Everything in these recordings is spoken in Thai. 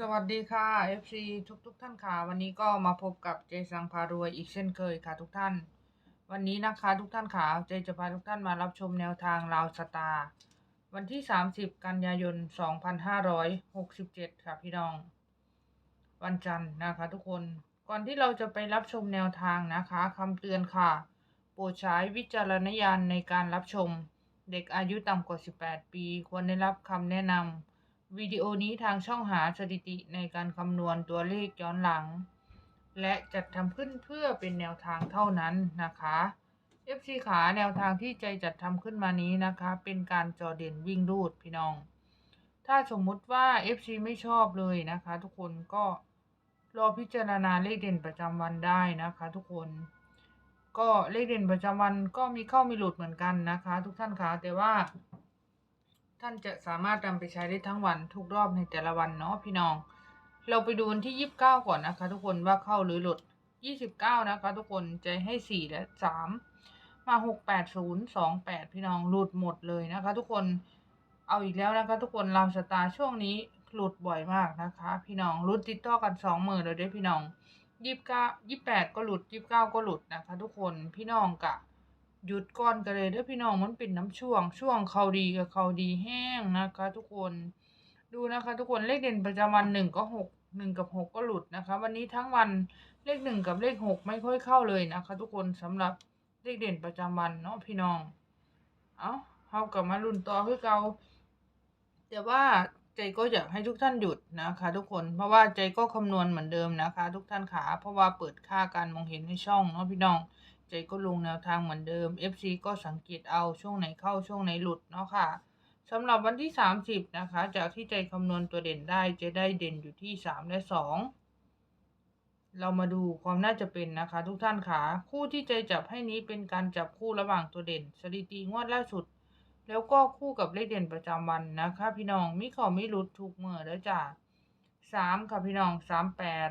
สวัสดีค่ะ FC ทุกทุกท่านค่ะ วันนี้ก็มาพบกับเจสังพารวยอีกเช่นเคยค่ะทุกท่าน วันนี้นะคะทุกท่านค่ะเจจะพาทุกท่านมารับชมแนวทางลาวสตาร์วันที่ 30 กันยายน 2567 ค่ะพี่น้อง วันจันทร์นะคะทุกคนก่อนที่เราจะไปรับชมแนวทางนะคะคำเตือนค่ะ โปรดใช้วิจารณญาณในการรับชมเด็กอายุต่ำกว่า 18 ปี ควรได้รับคำแนะนำ วิดีโอนี้ทางช่องหาสถิติในการคำนวณตัวเลขย้อนหลัง และจัดทำขึ้นเพื่อเป็นแนวทางเท่านั้นนะคะ FC ขาแนวทางที่ใจจัดทำขึ้นมานี้นะคะ เป็นการจอเด่นวิ่งรูดพี่น้อง ถ้าสมมุติว่า FC ไม่ชอบเลยนะคะ ทุกคนก็รอพิจารณาเลขเด่นประจำวันได้นะคะ ทุกคนก็เลขเด่นประจำวันก็มีเข้ามีหลุดเหมือนกันนะคะ ทุกท่านคะแต่ว่า ท่านจะสามารถนำไปใช้ได้ทั้งวันทุกรอบในแต่ละวันเนาะพี่น้อง เราไปดูวันที่ยี่สิบเก้าก่อนนะคะ ทุกคนว่าเข้าหรือหลุดยี่สิบเก้านะคะ ทุกคนใจให้สี่และสามมาหกแปดศูนย์สองแปดพี่น้องหลุดหมดเลยนะคะ ทุกคนเอาอีกแล้วนะคะ ทุกคนรามสตาร์ช่วงนี้หลุดบ่อยมากนะคะ พี่น้องหลุดติดต่อกันสองหมื่นเลยด้วยพี่น้องยี่สิบเก้ายี่แปดก็หลุดยี่สิบเก้าก็หลุดนะคะ ทุกคนพี่น้องกะ หยุดก่อนกันเลยเด้อพี่น้องมันเป็นน้ำช่วง ช่วงเขาดีกับเขาดีแห้งนะคะ ทุกคนดูนะคะ ทุกคนเลขเด่นประจำวันหนึ่งก็หกหนึ่งกับหกก็หลุดนะคะ วันนี้ทั้งวันเลขหนึ่งกับเลขหกไม่ค่อยเข้าเลยนะคะ ทุกคนสำหรับเลขเด่นประจำวันเนาะพี่น้อง เอาเขากลับมาลุ้นต่อคือเกาแต่ว่าใจก็อยากให้ทุกท่านหยุดนะคะ ทุกคนเพราะว่าใจก็คำนวณเหมือนเดิมนะคะ ทุกท่านขาเพราะว่าเปิดค่าการมองเห็นในช่องเนาะพี่น้อง ใจก็ลงแนวทางเหมือนเดิม FC ก็สังเกตเอาช่วงไหนเข้าช่วงไหนหลุดเนาะค่ะสำหรับวันที่ 30 นะคะ จากที่ใจคำนวณตัวเด่นได้จะได้เด่นอยู่ที่ 3 และ 2 เรามาดูความน่าจะเป็นนะคะ ทุกท่านค่ะ คู่ที่ใจจับให้นี้เป็นการจับคู่ระหว่างตัวเด่น สถิติงวดล่าสุด แล้วก็คู่กับเลขเด่นประจำวันนะคะ พี่น้องมิขอไม่หลุดทุกเมื่อแล้วจ้ะสามค่ะพี่น้องสามแปด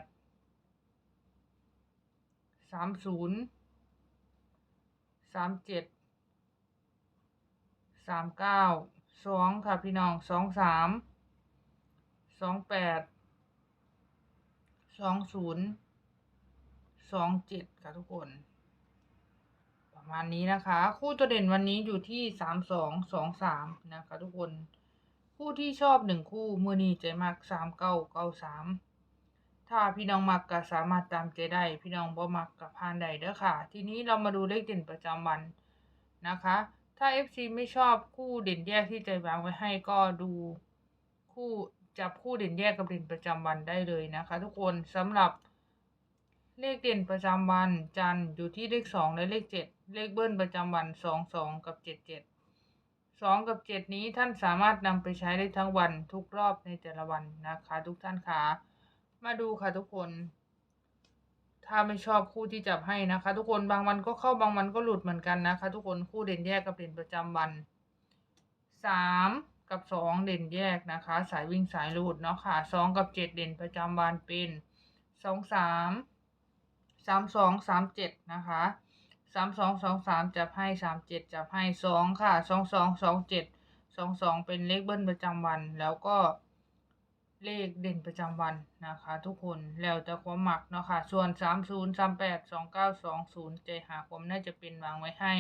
สามเจ็ดสามเก้าสองค่ะพี่น้องสองสามสองแปดสองศูนย์สองเจ็ดค่ะทุกคน ประมาณนี้นะคะ คู่ตัวเด่นวันนี้อยู่ที่สามสองสองสามนะคะทุกคน คู่ที่ชอบหนึ่งคู่มือนีใจมากสามเก้าเก้าสาม ถ้าพี่น้องมักก็สามารถตามใจได้ พี่น้องบ่มักกับพานใดเด้อค่ะ ทีนี้เรามาดูเลขเด่นประจำวันนะคะ ถ้า FC ไม่ชอบคู่เด่นแยกที่ใจวางไว้ให้ก็ดูคู่จับคู่เด่นแยกกับเด่นประจำวันได้เลยนะคะ ทุกคนสำหรับเลขเด่นประจำวันจันทร์อยู่ที่เลขสองและเลขเจ็ดเลขเบิ้ลประจำวันสองสองกับเจ็ดเจ็ดสองกับเจ็ดนี้ท่านสามารถนำไปใช้ได้ทั้งวันทุกรอบในแต่ละวันนะคะ ทุกท่านค่ะ มาดูค่ะทุกคน ถ้าไม่ชอบคู่ที่จับให้นะคะ ทุกคนบางวันก็เข้าบางวันก็หลุดเหมือนกันนะคะ ทุกคนคู่เด่นแยกกับเด่นประจำวันสามกับสองเด่นแยกนะคะ สายวิ่งสายหลุดเนาะค่ะสองกับเจ็ดเด่นประจำวันเป็นสองสามสามสองสามเจ็ดนะคะสามสองสองสามจับให้สามเจ็ดจับให้สองค่ะสองสองสองเจ็ดสองสองเป็นเลขเบิ้ลประจำวันแล้วก็ เลขเด่นประจำวันนะคะทุกคนแล้วแต่ความหมักเนาะค่ะส่วน 3 0 3 8 2 9 2 0ใจหาความน่าจะเป็นวางไว้ให้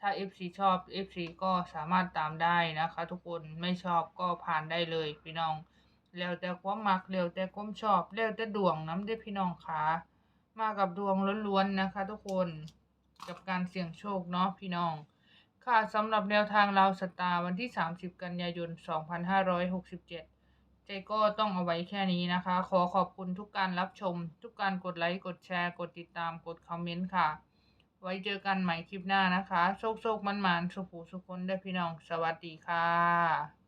ถ้า FC ชอบ FC ก็สามารถตามได้นะคะ ทุกคนไม่ชอบก็ผ่านได้เลยพี่น้อง แล้วแต่ความมักแล้วแต่ความชอบแล้วแต่ดวงน้ำได้พี่น้องขามากับดวงล้วนๆนะคะ ทุกคนกับการเสี่ยงโชคเนาะพี่น้องค่ะสำหรับแนวทางเราวสตาร์วันที่ 30 กันยายน 2567 เจก็ต้องเอาไว้แค่นี้นะคะ ขอขอบคุณทุกการรับชม ทุกการกดไลค์ กดแชร์ กดติดตาม กดคอมเมนต์ค่ะ ไว้เจอกันใหม่คลิปหน้านะคะ โชคโชคมันมันสุขูสุขคนได้พี่น้อง สวัสดีค่ะ